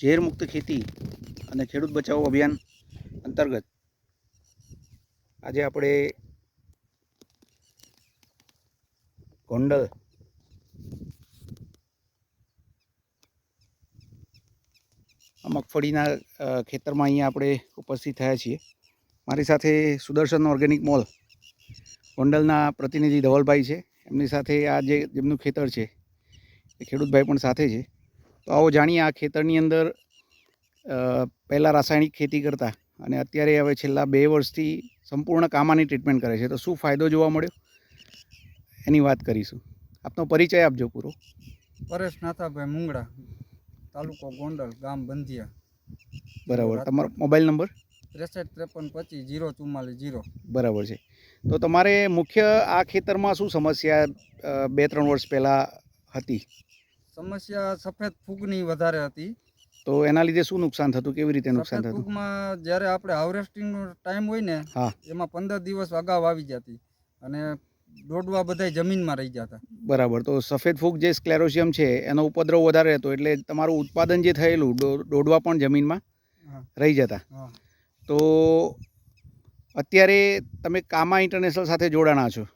ઝેરમુક્ત ખેતી અને ખેડૂત બચાવો અભિયાન અંતર્ગત આજે આપણે ગોંડલ મગફળીના ખેતરમાં અહીંયા આપણે ઉપસ્થિત થયા છીએ. મારી સાથે સુદર્શન ઓર્ગેનિક મોલ ગોંડલના પ્રતિનિધિ ધવલભાઈ છે. એમની સાથે આ જે, જેમનું ખેતર છે, એ ખેડૂતભાઈ પણ સાથે છે. તો આવો જાણીએ આ ખેતરની અંદર પહેલાં રાસાયણિક ખેતી કરતા અને અત્યારે હવે છેલ્લા બે વર્ષથી સંપૂર્ણ કામાની ટ્રીટમેન્ટ કરે છે. તો શું ફાયદો જોવા મળ્યો? એની વાત કરીશું. આપનો પરિચય આપજો પૂરો. પરેશ નાથાભાઈ મુંગડા તાલુકો ગોંડલ ગામ બંધિયા. બરાબર. તમારો મોબાઈલ નંબર? ત્રેસઠ ત્રેપન પચીસ જીરો ચુમ્માલીસ જીરો. બરાબર છે. તો તમારે મુખ્ય આ ખેતરમાં શું સમસ્યા બે ત્રણ વર્ષ પહેલાં હતી? સમસ્યા સફેદ ફૂગની વધારે હતી. તો એના લીધે શું નુકસાન થતું? કેવી રીતે નુકસાન થતું? ફૂગમાં જ્યારે આપણે હાર્વેસ્ટિંગનો ટાઈમ હોય ને એમાં પંદર દિવસ અગાઉ આવી જતી અને દોડવા બધાય જમીનમાં રહી જતા. બરાબર. તો સફેદ ફૂગ જે સ્ક્લેરોશિયમ છે એનો ઉપદ્રવ વધારે હતો એટલે તમારું ઉત્પાદન જે થયેલું દોડવા પણ જમીનમાં રહી જતા. તો અત્યારે તમે કામા ઇન્ટરનેશનલ સાથે જોડાણા છો.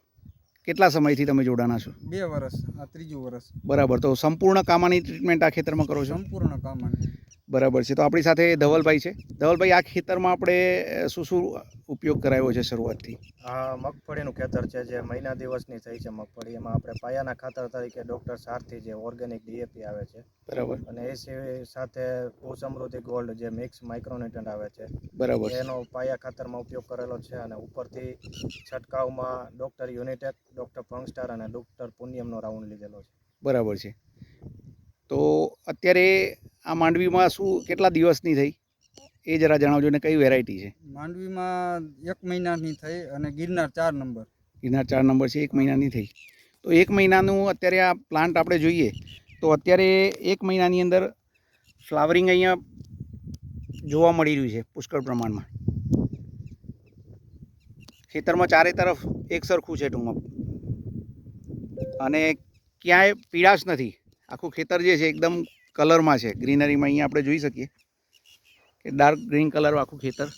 કેટલા સમયથી તમે જોડાના છો? બે વર્ષ આ ત્રીજું વર્ષ બરાબર તો સંપૂર્ણ કામાની ટ્રીટમેન્ટ આ ખેતરમાં કરો છો? સંપૂર્ણ કામ બરાબર છે. તો આપણી સાથે ધવલભાઈ છે. ધવલભાઈ આ ખેતરમાં આપણે શું શું ઉપયોગ કરાયો છે શરૂઆતથી? આ મગફળીનું ખેતર છે જે મહિના દિવસની થઈ છે મગફળી. એમાં આપણે પાયાના ખાતર તરીકે ડૉક્ટર સારથી જે ઓર્ગેનિક ડીએપી આવે છે. બરાબર. અને એ સિવાય સાથે ભૂ સમૃદ્ધિ ગોલ્ડ જે મિક્સ માઇક્રોન્યુટ્રન્ટ આવે છે. બરાબર એનો પાયા ખાતરમાં ઉપયોગ કરેલો છે અને ઉપરથી છંટકાવમાં ડૉક્ટર યુનિટેક ડૉક્ટર ફંગસ્ટાર અને ડૉક્ટર પુનિયમનો રાઉન્ડ લીધેલો છે. બરાબર છે. તો અત્યારે આ માંડવીમાં શું કેટલા દિવસની થઈ? એ જરા જણાવજો ને કઈ વેરાયટી છે? માંડવીમાં એક મહિનાની થઈ અને ગિરનાર ચાર નંબર. ગિરનાર ચાર નંબર છે એક મહિનાની થઈ. તો એક મહિનાનું અત્યારે આ પ્લાન્ટ આપણે જોઈએ તો અત્યારે એક મહિનાની અંદર ફ્લાવરિંગ અહીંયા જોવા મળી રહ્યું છે પુષ્કળ પ્રમાણમાં. ખેતરમાં ચારે તરફ એક સરખું છે ટૂંકમાં. અને ક્યાંય પીળાશ નથી. આખું ખેતર જે છે એકદમ કલરમાં છે. ગ્રીનરીમાં અહીંયા આપણે જોઈ શકીએ કે ડાર્ક ગ્રીન કલર આખું ખેતર.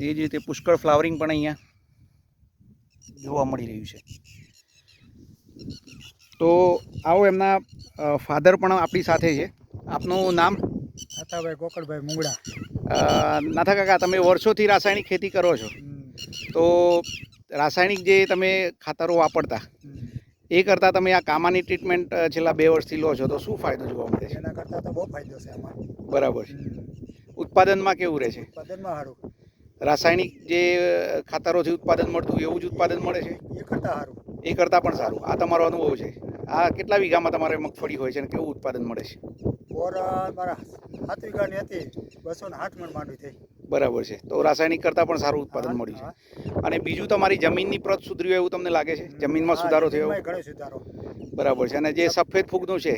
એ જ રીતે પુષ્કળ ફ્લાવરિંગ પણ અહીંયા જોવા મળી રહ્યું છે. તો આવો એમના ફાધર પણ આપણી સાથે છે. આપનું નામ? નાથાભાઈ ગોકળભાઈ મુંગડા નાથા કાકા તમે વર્ષોથી રાસાયણિક ખેતી કરો છો. તો રાસાયણિક જે તમે ખાતરો વાપરતા એ કરતાં તમે આ કામાની ટ્રીટમેન્ટ છેલ્લા બે વર્ષથી લો છો તો શું ફાયદો જોવા મળે છે? એના કરતાં તો બહુ ફાયદો છે આમાં. બરાબર છે. ઉત્પાદનમાં કેવું રહે છે? ઉત્પાદનમાં સારું. રાસાયણિક જે ખાતરોથી ઉત્પાદન મળતું એવું જ ઉત્પાદન મળે છે? એ કરતાં સારું. એ કરતાં પણ સારું. આ તમારો અનુભવ છે. આ કેટલા વીઘામાં તમારે મગફળી હોય છે અને કેવું ઉત્પાદન મળે છે? બોર મારા સાત વીઘાની હતી બસો ને આઠ મણ માંડવી થઈ. બરાબર છે. તો રાસાયણિક કરતાં પણ સારું ઉત્પાદન મળ્યું છે. અને બીજું તમારી જમીનની પ્રત સુધરી એવું તમને લાગે છે? જમીનમાં સુધારો થયો? ઘણો સુધારો. બરાબર છે. અને જે સફેદ ફૂગનું છે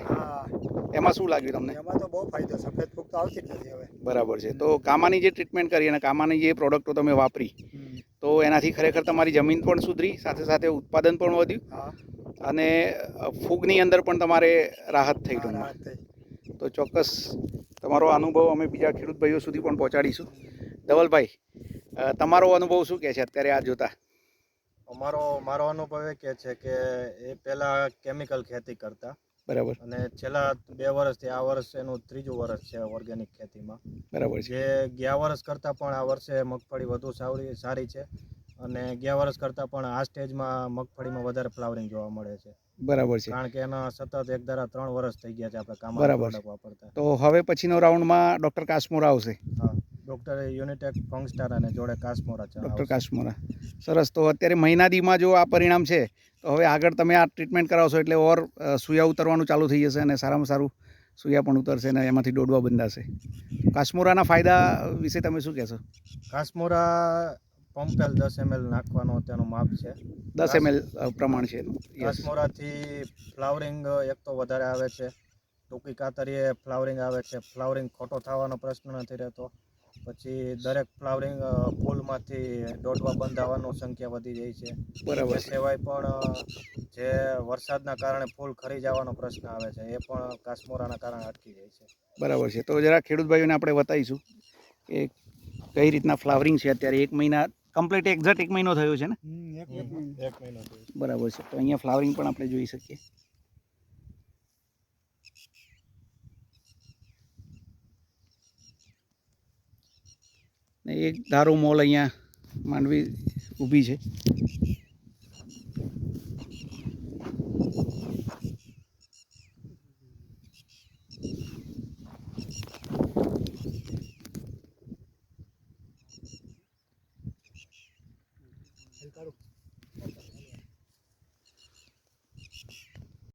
એમાં શું લાગ્યું તમને? એમાં તો બહુ ફાયદો સફેદ ફૂગ તો આવતી જ નથી હવે. બરાબર છે. તો કામાની જે ટ્રીટમેન્ટ કરી અને કામાની જે પ્રોડક્ટો તમે વાપરી તો એનાથી ખરેખર તમારી જમીન પણ સુધરી સાથે સાથે ઉત્પાદન પણ વધ્યું. અને ફૂગની અંદર પણ તમારે રાહત થઈ ગઈ રાહત થઈ. તો ચોક્કસ તમારો અનુભવ અમે બીજા ખેડૂત ભાઈઓ સુધી પણ પહોંચાડીશું. ધવલભાઈ તમારો અનુભવ શું કહે છે અત્યારે આ જોતા? અમારો મારો અનુભવ એ કહે છે કે એ પહેલાં કેમિકલ ખેતી કરતા બરાબર. અને છેલ્લા બે વર્ષથી આ વર્ષ એનું ત્રીજું વર્ષ છે ઓર્ગેનિક ખેતીમાં. બરાબર છે. જે ગયા વર્ષ કરતાં પણ આ વર્ષે મગફળી વધુ સારી સારી છે અને ગયા વર્ષ કરતાં પણ આ સ્ટેજમાં મગફળીમાં વધારે ફ્લાવરિંગ જોવા મળે છે. બરાબર છે. કારણ કે એના સતત એક ધારા ત્રણ વર્ષ થઈ ગયા છે આપણે કામ બરાબર વાપરતા. તો હવે પછીનો રાઉન્ડમાં ડૉક્ટર કાશ્મોરા આવશે. હા ડૉક્ટર યુનિટેક ફંગસ્ટાર અને જોડે કાશ્મોરા છે ડૉક્ટર કાશ્મોરા સરસ તો અત્યારે મહિનાદીમાં જો આ પરિણામ છે તો હવે આગળ તમે આ ટ્રીટમેન્ટ કરાવશો એટલે ઓર સુયા ઉતરવાનું ચાલુ થઈ જશે અને સારામાં સારું સૂયા પણ ઉતરશે અને એમાંથી દોડવા બંધાશે. કાશ્મોરાના ફાયદા વિશે તમે શું કહેશો? કાસ્મોરા પંપેલ દસ એમએલ નાખવાનો તેનો માપ છે. દસ એમએલ પ્રમાણ છે યસ ફ્લાવરિંગ એક તો વધારે આવે છે. ટૂંકી કાતરીએ ફ્લાવરિંગ આવે છે. ફ્લાવરિંગ ખોટો થવાનો પ્રશ્ન નથી રહેતો. પછી દરેક ફ્લાવરિંગ ફૂલમાંથી દોડવા બંધ આવવાની સંખ્યા વધી જાય છે. બરાબર સિવાય પણ જે વરસાદના કારણે ફૂલ ખરી જવાનો પ્રશ્ન આવે છે એ પણ કાશ્મોરાના કારણે અટકી જાય છે. બરાબર છે. તો જરા ખેડૂત ભાઈઓને આપણે બતાવીશું કે કઈ રીતના ફ્લાવરિંગ છે અત્યારે? એક મહિના કમ્પ્લીટ એક્ઝેક્ટ એક મહિનો થયો છે ને? એક મહિનો. બરાબર છે. તો અહીંયા ફ્લાવરિંગ પણ આપણે જોઈ શકીએ. ને એક ધારો મોલ અહીંયા માંડવી ઊભી છે.